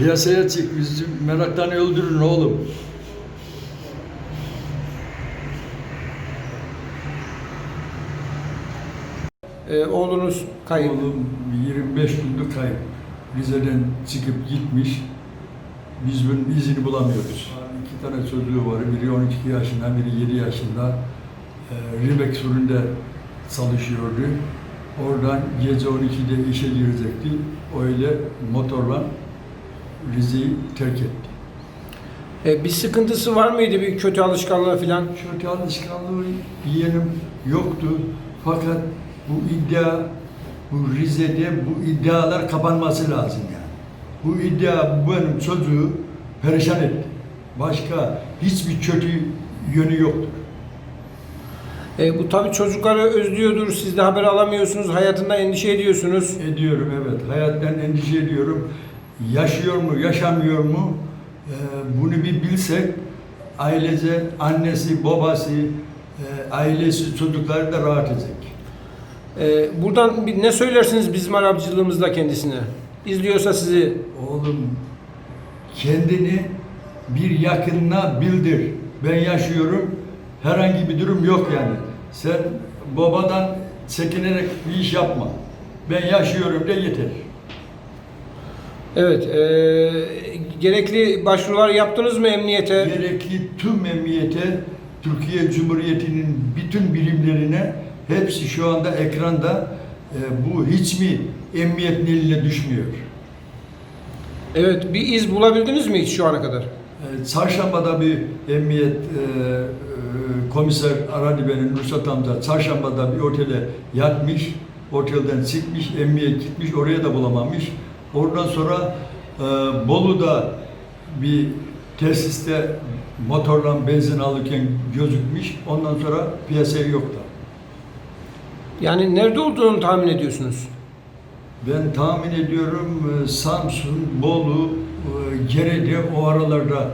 Piyasaya çık, bizi meraktan öldürün oğlum. Ee, oğlunuz kayıp. Oğlum 25 gündür kayıp. Rize'den çıkıp gitmiş. Biz bunun izini bulamıyoruz. İki tane çocuğu var. Biri 12 yaşında, biri 7 yaşında. Ee, Ribek Sur'unda çalışıyordu. Oradan gece 12'de işe girecekti. Öyle motorla Rize'yi terk etti. Ee, bir sıkıntısı var mıydı? Bir kötü alışkanlığı falan? Kötü alışkanlığı yeğenim yoktu. Fakat bu iddia, bu Rize'de bu iddialar kapanması lazım yani. Bu iddia bu benim çocuğu perişan etti. Başka hiçbir kötü yönü yoktur. Ee, bu tabii çocukları özlüyordur. Siz de haber alamıyorsunuz. Hayatından endişe ediyorsunuz. Ediyorum evet. Hayattan endişe ediyorum. Yaşıyor mu, yaşamıyor mu? Ee, bunu bir bilsek ailece annesi, babası, e, ailesi, çocukları da rahat edecek. Ee, buradan bir ne söylersiniz bizim Arapçılığımızda kendisine? İzliyorsa sizi. Oğlum kendini bir yakınına bildir. Ben yaşıyorum. Herhangi bir durum yok yani. Sen babadan çekinerek bir iş yapma. Ben yaşıyorum de yeter. Evet. ee, gerekli başvurular yaptınız mı emniyete? Gerekli tüm emniyete, Türkiye Cumhuriyeti'nin bütün birimlerine hepsi şu anda ekranda. E, bu hiç mi emniyetin eline düşmüyor? Evet. Bir iz bulabildiniz mi hiç şu ana kadar? Ee, Çarşambada bir emniyet e, e, komiser aradı beni Nusrat amca. Çarşambada bir otele yatmış, otelden çıkmış, emniyet gitmiş, oraya da bulamamış. Oradan sonra e, Bolu'da bir tesiste motorla benzin alırken gözükmüş. Ondan sonra piyasaya yok da. Yani nerede olduğunu tahmin ediyorsunuz? Ben tahmin ediyorum e, Samsun, Bolu, e, Gerede o aralarda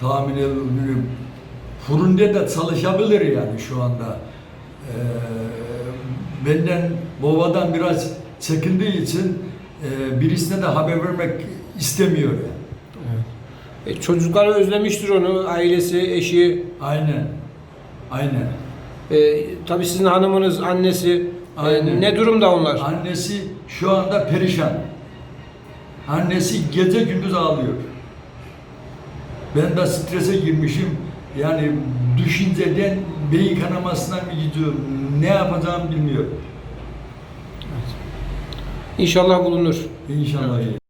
tahmin ediyorum. Fırında da çalışabilir yani şu anda. E, benden, babadan biraz çekindiği için e, birisine de haber vermek istemiyor yani. E, çocukları özlemiştir onu, ailesi, eşi. Aynen. Aynen. E, tabii sizin hanımınız, annesi. E, Aynen. ne durumda onlar? Annesi şu anda perişan. Annesi gece gündüz ağlıyor. Ben de strese girmişim. Yani düşünceden beyin kanamasına mı gidiyorum? Ne yapacağımı bilmiyorum. İnşallah bulunur. İnşallah.